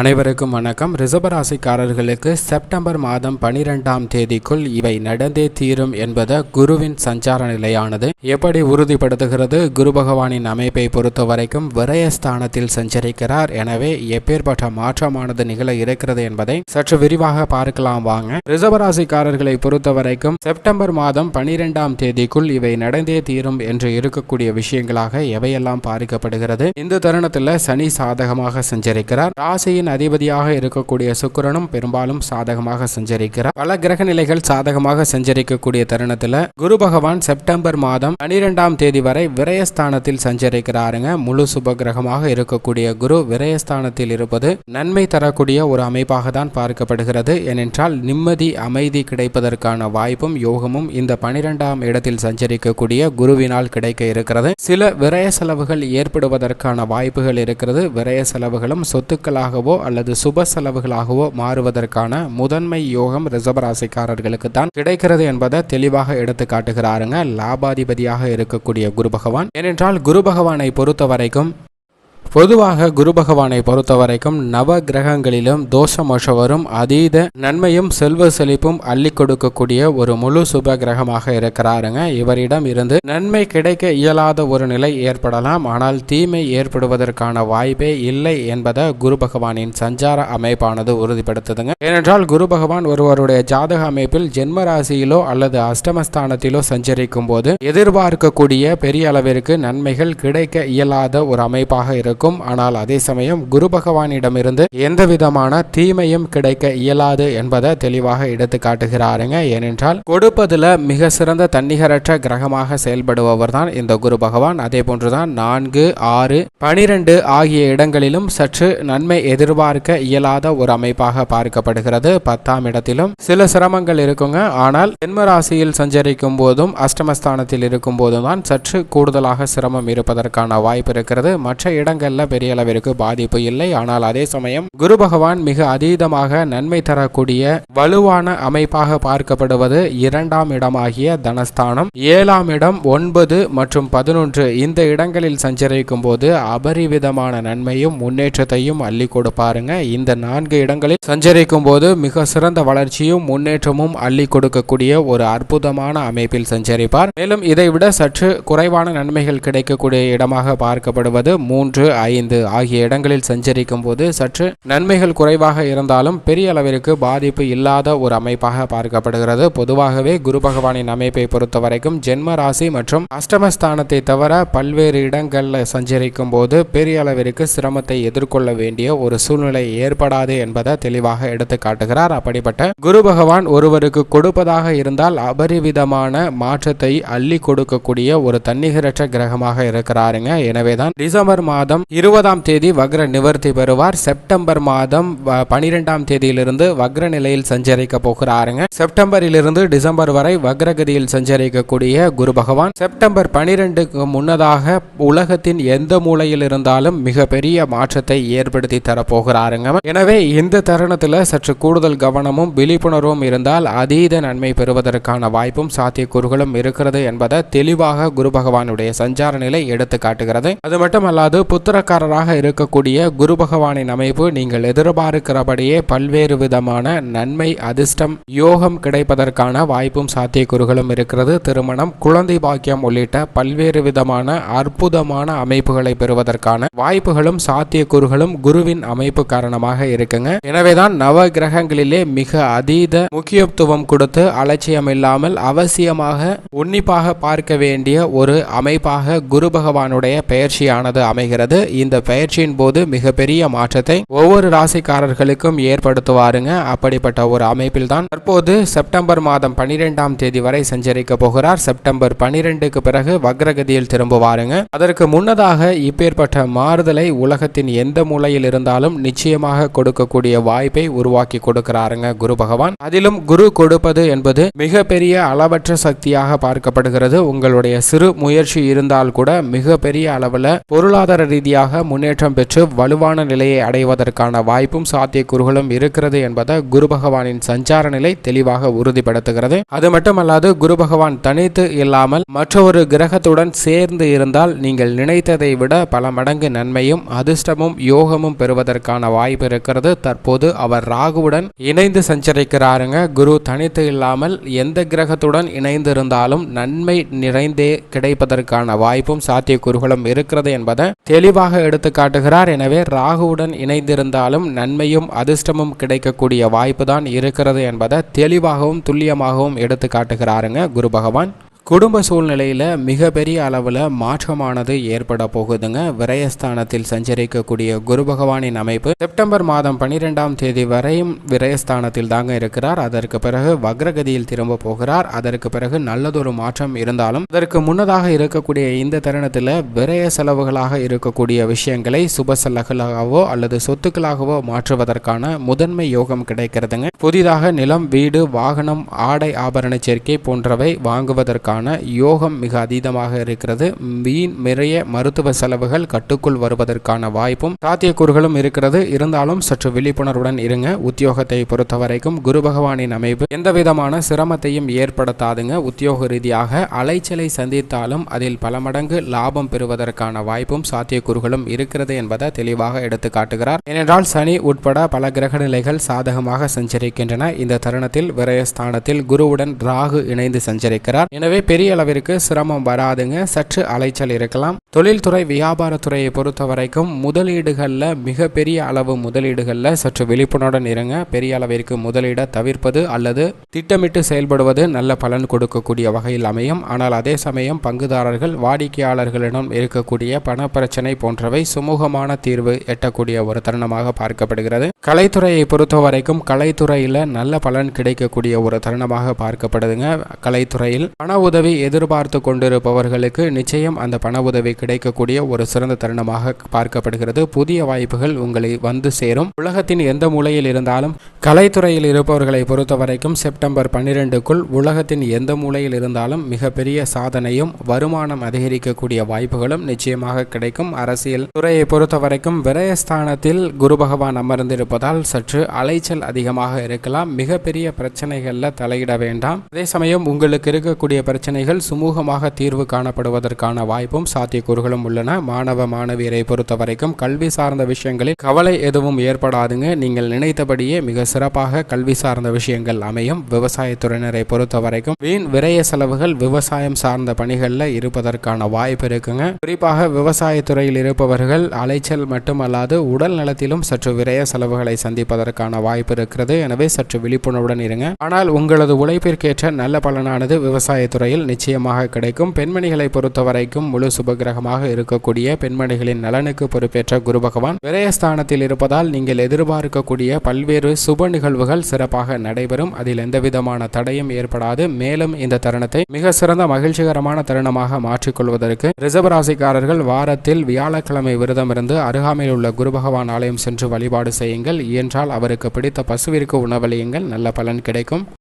அனைவருக்கும் வணக்கம். ரிசபராசிக்காரர்களுக்கு செப்டம்பர் மாதம் பனிரெண்டாம் தேதிக்குள் இவை நடந்தே தீரும் என்பது குருவின் சஞ்சார நிலையானது. எப்படி உறுதிப்படுத்துகிறது? குரு பகவானின் அமைப்பை பொறுத்த வரைக்கும் விரயஸ்தானத்தில் சஞ்சரிக்கிறார். எனவே எப்பேற்பட்ட மாற்றமானது நிகழ இருக்கிறது என்பதை சற்று விரிவாக பார்க்கலாம் வாங்க. ரிசபராசிக்காரர்களை பொறுத்த வரைக்கும் செப்டம்பர் மாதம் பனிரெண்டாம் தேதிக்குள் இவை நடந்தே தீரும் என்று இருக்கக்கூடிய விஷயங்களாக எவையெல்லாம் பார்க்கப்படுகிறது இந்த தருணத்தில் சனி சாதகமாக சஞ்சரிக்கிறார். ராசியின் அதிபதியாக இருக்கக்கூடிய சுக்கிரனும் பெரும்பாலும் சாதகமாக சஞ்சரிக்கிறார். பல கிரக நிலைகள் சாதகமாக சஞ்சரிக்கக்கூடிய தருணத்தில் குரு பகவான் செப்டம்பர் மாதம் பனிரெண்டாம் தேதி வரை விரயஸ்தானத்தில் சஞ்சரிக்கிறாருங்க. முழு சுப கிரகமாக இருக்கக்கூடிய குரு விரயஸ்தானத்தில் இருப்பது நன்மை தரக்கூடிய ஒரு அமைப்பாக தான் பார்க்கப்படுகிறது. ஏனென்றால் நிம்மதி அமைதி கிடைப்பதற்கான வாய்ப்பும் யோகமும் இந்த பனிரெண்டாம் இடத்தில் சஞ்சரிக்கக்கூடிய குருவினால் கிடைக்க இருக்கிறது. சில விரய செலவுகள் ஏற்படுவதற்கான வாய்ப்புகள் இருக்கிறது. விரய செலவுகளும் சொத்துக்களாகவோ அல்லது சுப செலவுகளாகவோ மாறுவதற்கான முதன்மை யோகம் ரிசபராசிக்காரர்களுக்கு தான் கிடைக்கிறது என்பதை தெளிவாக எடுத்து காட்டுகிறாருங்க. லாபாதிபதியாக இருக்கக்கூடிய குரு பகவான். ஏனென்றால் குரு பகவானை பொறுத்த வரைக்கும் பொதுவாக குரு பகவானை பொறுத்த வரைக்கும் நவ கிரகங்களிலும் தோஷமோஷவரும் அதீத நன்மையும் செல்வ செழிப்பும் அள்ளி கொடுக்கக்கூடிய ஒரு முழு சுப கிரகமாக இருக்கிறாருங்க. இவரிடம் இருந்து நன்மை கிடைக்க இயலாத ஒரு நிலை ஏற்படலாம். ஆனால் தீமை ஏற்படுவதற்கான வாய்ப்பே இல்லை என்பதை குரு பகவானின் சஞ்சார அமைப்பானது உறுதிப்படுத்துதுங்க. ஏனென்றால் குரு பகவான் ஒருவருடைய ஜாதக அமைப்பில் ஜென்ம ராசியிலோ அல்லது அஷ்டமஸ்தானத்திலோ சஞ்சரிக்கும் போது எதிர்பார்க்கக்கூடிய பெரிய அளவிற்கு நன்மைகள் கிடைக்க இயலாத ஒரு அமைப்பாக இருக்கும். இருக்கும். ஆனால் அதே சமயம் குரு பகவானிடமிருந்து எந்த விதமான தீமையும் கிடைக்க இயலாது என்பதை தெளிவாக எடுத்து காட்டுகிறாருங்க. ஏனென்றால் கொடுப்பதுல மிக சிறந்த தன்னிகரற்ற கிரகமாக செயல்படுபவர் தான் இந்த குரு பகவான். அதே போன்றுதான் நான்கு ஆறு பனிரெண்டு ஆகிய இடங்களிலும் சற்று நன்மை எதிர்பார்க்க இயலாத ஒரு அமைப்பாக பார்க்கப்படுகிறது. பத்தாம் இடத்திலும் சில சிரமங்கள் இருக்குங்க. ஆனால் ஜென்ம ராசியில் சஞ்சரிக்கும் போதும் அஷ்டமஸ்தானத்தில் இருக்கும் போதும் தான் சற்று கூடுதலாக சிரமம் இருப்பதற்கான வாய்ப்பு இருக்கிறது. மற்ற இடங்களில் இடங்கள்ல பெரிய அளவிற்கு பாதிப்பு இல்லை. ஆனால் அதே சமயம் குரு பகவான் மிக அதீதமாக நன்மை தரக்கூடிய வலுவான அமைப்பாக பார்க்கப்படுவது இரண்டாம் இடமாகிய தனஸ்தானம். ஏழாம் இடம் ஒன்பது மற்றும் பதினொன்று இந்த இடங்களில் சஞ்சரிக்கும் போது அபரிவிதமான நன்மையும் முன்னேற்றத்தையும் அள்ளி கொடுப்பாருங்க. இந்த நான்கு இடங்களில் சஞ்சரிக்கும் போது மிக சிறந்த வளர்ச்சியும் முன்னேற்றமும் அள்ளி கொடுக்கக்கூடிய ஒரு அற்புதமான அமைப்பில் சஞ்சரிப்பார். மேலும் இதை விட சற்று குறைவான நன்மைகள் கிடைக்கக்கூடிய இடமாக பார்க்கப்படுவது மூன்று ஐந்து ஆகிய இடங்களில் சஞ்சரிக்கும் போது சற்று நன்மைகள் குறைவாக இருந்தாலும் பெரிய அளவிற்கு பாதிப்பு இல்லாத ஒரு அமைப்பாக பார்க்கப்படுகிறது. பொதுவாகவே குரு பகவானின் அமைப்பை பொறுத்த வரைக்கும் ஜென்ம ராசி மற்றும் அஷ்டமஸ்தானத்தை தவிர பல்வேறு இடங்களில் சஞ்சரிக்கும் போது பெரிய அளவிற்கு சிரமத்தை எதிர்கொள்ள வேண்டிய ஒரு சூழ்நிலை ஏற்படாது என்பதை தெளிவாக எடுத்து காட்டுகிறார். அப்படிப்பட்ட குரு பகவான் ஒருவருக்கு கொடுப்பதாக இருந்தால் அபரிவிதமான மாற்றத்தை அள்ளி கொடுக்கக்கூடிய ஒரு தன்னிகரற்ற கிரகமாக இருக்கிறாருங்க. எனவேதான் டிசம்பர் மாதம் இருபதாம் தேதி வக்ர நிவர்த்தி பெறுவார். செப்டம்பர் மாதம் பனிரெண்டாம் தேதியிலிருந்து வக்ர நிலையில் சஞ்சரிக்க போகிறாருங்க. செப்டம்பரிலிருந்து டிசம்பர் வரை வக்ரகதியில் சஞ்சரிக்கக்கூடிய குரு பகவான். செப்டம்பர் பனிரெண்டுக்கு முன்னதாக உலகத்தின் எந்த மூலையில் இருந்தாலும் மிகப்பெரிய மாற்றத்தை ஏற்படுத்தி தரப்போகிறாருங்க. எனவே இந்த தருணத்தில் சற்று கூடுதல் கவனமும் விழிப்புணர்வும் இருந்தால் அதீத நன்மை பெறுவதற்கான வாய்ப்பும் சாத்தியக்கூறுகளும் இருக்கிறது என்பதை தெளிவாக குரு பகவானுடைய சஞ்சார நிலை எடுத்து காட்டுகிறது அது மட்டுமல்லாது புத்திரக்காரராக இருக்கக்கூடிய குரு பகவானின் அமைப்பு நீங்கள் எதிர்பார்க்கிறபடியே பல்வேறு விதமான நன்மை அதிர்ஷ்டம் யோகம் கிடைப்பதற்கான வாய்ப்பும் சாத்தியக்கூறுகளும் இருக்கிறது. திருமணம் குழந்தை பாக்கியம் உள்ளிட்ட பல்வேறு விதமான அற்புதமான அமைப்புகளை பெறுவதற்கான வாய்ப்புகளும் சாத்தியக்கூறுகளும் குருவின் அமைப்பு காரணமாக இருக்குங்க. எனவேதான் நவ கிரகங்களிலே மிக அதீத முக்கியத்துவம் கொடுத்து அலட்சியம் இல்லாமல் அவசியமாக உன்னிப்பாக பார்க்க வேண்டிய ஒரு அமைப்பாக குரு பகவானுடைய பெயர்ச்சியானது அமைகிறது. இந்த பயிற்சியின் போது மிகப்பெரிய மாற்றத்தை ஒவ்வொரு ராசிக்காரர்களுக்கும் ஏற்படுத்துவாருங்க. அப்படிப்பட்ட ஒரு அமைப்பில் தான் தற்போது செப்டம்பர் மாதம் பனிரெண்டாம் தேதி வரை சஞ்சரிக்க போகிறார். செப்டம்பர் பனிரெண்டுக்கு பிறகு வக்ரகதியில் திரும்புவாருங்க. அதற்கு முன்னதாக இப்பேற்பட்ட மாறுதலை உலகத்தின் எந்த மூலையில் இருந்தாலும் நிச்சயமாக கொடுக்கக்கூடிய வாய்ப்பை உருவாக்கி கொடுக்கிறாருங்க குரு பகவான். அதிலும் குரு கொடுப்பது என்பது மிகப்பெரிய அளவற்ற சக்தியாக பார்க்கப்படுகிறது. உங்களுடைய சிறு முயற்சி இருந்தால் கூட மிகப்பெரிய அளவில் பொருளாதார ரீதியாக ரீதியாக முன்னேற்றம் பெற்று வலுவான நிலையை அடைவதற்கான வாய்ப்பும் சாத்தியக்கூறுகளும் இருக்கிறது என்பதை குரு பகவானின் சஞ்சார நிலை தெளிவாக உறுதிப்படுத்துகிறது. அது மட்டுமல்லாது குரு பகவான் தனித்து இல்லாமல் மற்றொரு கிரகத்துடன் சேர்ந்து இருந்தால் நீங்கள் நினைத்ததை விட பல மடங்கு நன்மையும் அதிர்ஷ்டமும் யோகமும் பெறுவதற்கான வாய்ப்பு இருக்கிறது. தற்போது அவர் ராகுவுடன் இணைந்து சஞ்சரிக்கிறாருங்க. குரு தனித்து இல்லாமல் எந்த கிரகத்துடன் இணைந்து இருந்தாலும் நன்மை நிறைந்தே கிடைப்பதற்கான வாய்ப்பும் சாத்தியக்கூறுகளும் இருக்கிறது என்பதை தெளிவாக எடுத்து காட்டுகிறார். எனவே ராகுவுடன் இணைந்திருந்தாலும் நன்மையும் அதிர்ஷ்டமும் கிடைக்கக்கூடிய வாய்ப்பு தான் இருக்கிறது என்பதை தெளிவாகவும் துல்லியமாகவும் எடுத்து காட்டுகிறாருங்க குரு பகவான். குடும்ப சூழ்நிலையில் மிகப்பெரிய அளவில் மாற்றமானது ஏற்பட போகுதுங்க. விரயஸ்தானத்தில் சஞ்சரிக்கக்கூடிய குரு பகவானின் அமைப்பு செப்டம்பர் மாதம் பன்னிரெண்டாம் தேதி வரையும் விரயஸ்தானத்தில் தாங்க இருக்கிறார். அதற்கு பிறகு வக்ரகதியில் திரும்ப போகிறார். அதற்கு பிறகு நல்லதொரு மாற்றம் இருந்தாலும் அதற்கு முன்னதாக இருக்கக்கூடிய இந்த தருணத்தில் விரய செலவுகளாக இருக்கக்கூடிய விஷயங்களை சுப செலவுகளாகவோ அல்லது சொத்துக்களாகவோ மாற்றுவதற்கான முதன்மை யோகம் கிடைக்கிறதுங்க. புதிதாக நிலம் வீடு வாகனம் ஆடை ஆபரண சேர்க்கை போன்றவை வாங்குவதற்கான யோகம் மிக அதீதமாக இருக்கிறது. வீண் நிறைய மருத்துவ செலவுகள் கட்டுக்குள் வருவதற்கான வாய்ப்பும் சாத்தியக்கூறுகளும் இருக்கிறது. இருந்தாலும் சற்று விழிப்புணர்வுடன் இருங்க. உத்தியோகத்தை பொறுத்தவரைக்கும் குரு பகவானின் அமைப்பு எந்த விதமான சிரமத்தையும் ஏற்படுத்தாதுங்க. உத்தியோக ரீதியாக அலைச்சலை சந்தித்தாலும் அதில் பல மடங்கு லாபம் பெறுவதற்கான வாய்ப்பும் சாத்தியக்கூறுகளும் இருக்கிறது என்பதை தெளிவாக எடுத்து காட்டுகிறார். ஏனென்றால் சனி உட்பட பல கிரக நிலைகள் சாதகமாக சஞ்சரிக்கின்றன. இந்த தருணத்தில் விரயஸ்தானத்தில் குருவுடன் ராகு இணைந்து சஞ்சரிக்கிறார். எனவே பெரிய அளவிற்கு சிரமம் வராதுங்க. சற்று அலைச்சல் இருக்கலாம். தொழில்துறை வியாபாரத்துறையை பொறுத்த வரைக்கும் முதலீடுகளில் மிகப்பெரிய அளவு முதலீடுகளில் சற்று விழிப்புணர்வுடன் இருங்க. பெரிய அளவிற்கு முதலீடை தவிர்ப்பது அல்லது திட்டமிட்டு செயல்படுவது நல்ல பலன் கொடுக்கக்கூடிய வகையில் அமையும். ஆனால் அதே சமயம் பங்குதாரர்கள் வாடிக்கையாளர்களிடம் இருக்கக்கூடிய பண பிரச்சனை போன்றவை சுமூகமான தீர்வு எட்டக்கூடிய ஒரு தருணமாக பார்க்கப்படுகிறது. கலைத்துறையை பொறுத்த வரைக்கும் கலைத்துறையில் நல்ல பலன் கிடைக்கக்கூடிய ஒரு தருணமாக பார்க்கப்படுதுங்க. கலைத்துறையில் பண உதவி எதிர்பார்த்து கொண்டிருப்பவர்களுக்கு நிச்சயம் அந்த பண உதவி கிடைக்கக்கூடிய ஒரு சிறந்த தருணமாக பார்க்கப்படுகிறது. புதிய வாய்ப்புகள் உங்களை வந்து சேரும். உலகத்தின் எந்த மூலையில் இருந்தாலும் கலைத்துறையில் இருப்பவர்களை பொறுத்த வரைக்கும் செப்டம்பர் பன்னிரெண்டுக்குள் உலகத்தின் எந்த மூலையில் இருந்தாலும் மிகப்பெரிய சாதனையும் வருமானம் அதிகரிக்கக்கூடிய வாய்ப்புகளும் நிச்சயமாக கிடைக்கும். அரசியல் துறையை பொறுத்த வரைக்கும் விரயஸ்தானத்தில் குரு பகவான் அமர்ந்திருப்பதால் சற்று அலைச்சல் அதிகமாக இருக்கலாம். மிகப்பெரிய பிரச்சனைகளில் தலையிட வேண்டாம். அதே சமயம் உங்களுக்கு இருக்கக்கூடிய பிரச்சனைகள் சுமூகமாக தீர்வு காணப்படுவதற்கான வாய்ப்பும் சாத்தியக்கூறுகளும் உள்ளன. மாணவ மாணவியரை பொறுத்த வரைக்கும் கல்வி சார்ந்த விஷயங்களில் கவலை எதுவும் ஏற்படாதுங்க. நீங்கள் நினைத்தபடியே மிக சிறப்பாக கல்வி சார்ந்த விஷயங்கள் அமையும். விவசாயத்துறையினரை பொறுத்த வரைக்கும் வீண் விரய செலவுகள் விவசாயம் சார்ந்த பணிகளில் இருப்பதற்கான வாய்ப்பு இருக்குங்க. குறிப்பாக விவசாயத்துறையில் இருப்பவர்கள் அலைச்சல் மட்டுமல்லாது உடல் நலத்திலும் சற்று விரய செலவுகளை சந்திப்பதற்கான வாய்ப்பு இருக்கிறது. எனவே சற்று விழிப்புணர்வுடன் இருங்க. ஆனால் உங்களது உழைப்பிற்கேற்ற நல்ல பலனானது விவசாயத்துறையில் நிச்சயமாக கிடைக்கும். பெண்மணிகளை பொறுத்த வரைக்கும் முழு சுபகிரகமாக இருக்கக்கூடிய பெண்மணிகளின் நலனுக்கு பொறுப்பேற்ற குரு பகவான் விரயஸ்தானத்தில் இருப்பதால் நீங்கள் எதிர்பார்க்கக்கூடிய பல்வேறு சுப சுப நிகழ்வுகள் சிறப்பாக நடைபெறும். அதில் எந்தவிதமான தடையும் ஏற்படாது. மேலும் இந்த தருணத்தை மிக சிறந்த மகிழ்ச்சிகரமான தருணமாக மாற்றிக்கொள்வதற்கு ரிசர்வராசிக்காரர்கள் வாரத்தில் வியாழக்கிழமை விரதம் இருந்து அருகாமையில் உள்ள குரு பகவான் ஆலயம் சென்று வழிபாடு செய்யுங்கள். இயன்றால் அவருக்கு பிடித்த பசுவிற்கு உணவளியுங்கள். நல்ல பலன் கிடைக்கும்.